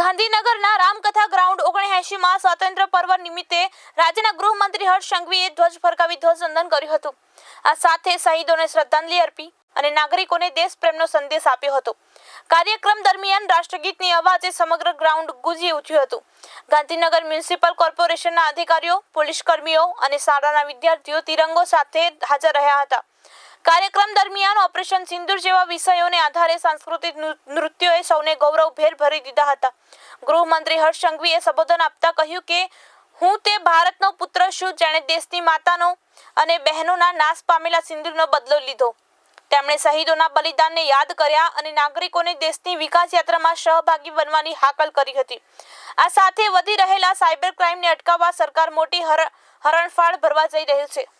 ગાંધીનગરના રામકથા ગ્રાઉન્ડ ઓગણએંશીમાં સ્વાતંત્ર્ય પર્વ નિમિત્તે રાજ્યના ગૃહમંત્રી હર્ષ સંઘવીએ ધ્વજ ફરકાવી ધ્વજવંદન કર્યું હતું. આ સાથે શહીદોને શ્રદ્ધાંજલિ અર્પી અને નાગરિકોને દેશપ્રેમનો સંદેશ આપ્યો હતો. કાર્યક્રમ દરમિયાન રાષ્ટ્રગીતની અવાજે સમગ્ર ગ્રાઉન્ડ ગુંજી ઉઠ્યું હતું. ગાંધીનગર મ્યુનિસિપલ કોર્પોરેશનના અધિકારીઓ પોલીસ કર્મીઓ અને શાળાના વિદ્યાર્થીઓ તિરંગો સાથે હાજર રહ્યા હતા. કાર્યક્રમ દરમિયાન ઓપરેશન સિંદુર જેવા વિષયોને આધારે સાંસ્કૃતિક નૃત્યોએ સૌને ગૌરવભેર ભરી દીધા હતા. ગૃહમંત્રી હર્ષ સંઘવીએ સંબોધન આપતા કહ્યું કે, હું તે ભારતનો પુત્ર છું જેણે દેશની માતાનો અને બહેનોના નાશ પામેલા સિંદૂરનો બદલો લીધો. તેમણે શહીદોના બલિદાનને યાદ કર્યા અને નાગરિકોને દેશની વિકાસ યાત્રામાં સહભાગી બનવાની હાકલ કરી હતી. આ સાથે વધી રહેલા સાયબર ક્રાઇમને અટકાવવા સરકાર મોટી હર, હરણફાળ ભરવા જઈ રહ્યું છે.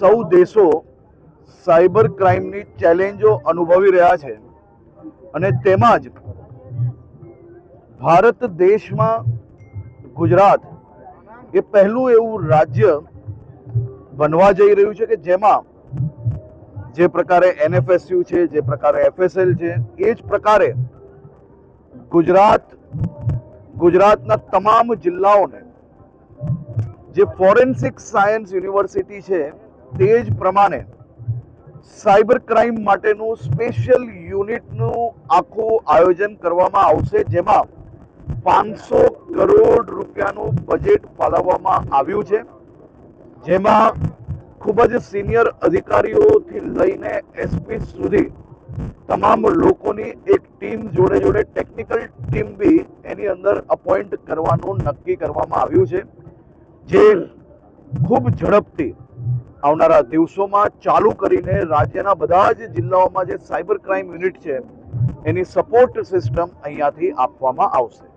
સૌ દેશો સાયબર ક્રાઇમની ચેલેન્જો અનુભવી રહ્યા છે. અને તેમાં જ ભારત દેશમાં ગુજરાત એ પહેલું એવું રાજ્ય બનવા જઈ રહ્યું છે કે જેમાં જે પ્રકારે એનએફએસયુ છે, જે પ્રકારે એફએસએલ છે, એ જ પ્રકારે ગુજરાત, ગુજરાતના તમામ જિલ્લાઓને જે ફોરેન્સિક સાયન્સ યુનિવર્સિટી છે તે જ પ્રમાણે સાયબર ક્રાઇમ માટેનું સ્પેશિયલ યુનિટનું આખું આયોજન કરવામાં આવશે, જેમાં પાંચસો કરોડ રૂપિયાનું બજેટ ફાળવવામાં આવ્યું છે. જેમાં ખૂબ જ સિનિયર અધિકારીઓથી લઈને એસપી સુધી તમામ લોકોની એક ટીમ જોડે જોડે ટેકનિકલ ટીમ બી એની અંદર અપોઇન્ટ કરવાનું નક્કી કરવામાં આવ્યું છે, જે ખૂબ ઝડપથી આવનારા દિવસોમાં ચાલુ કરીને રાજ્યના બધા જ જિલ્લાઓમાં જે સાયબર ક્રાઇમ યુનિટ છે, એની સપોર્ટ સિસ્ટમ અહીંયાથી આપવામાં આવશે.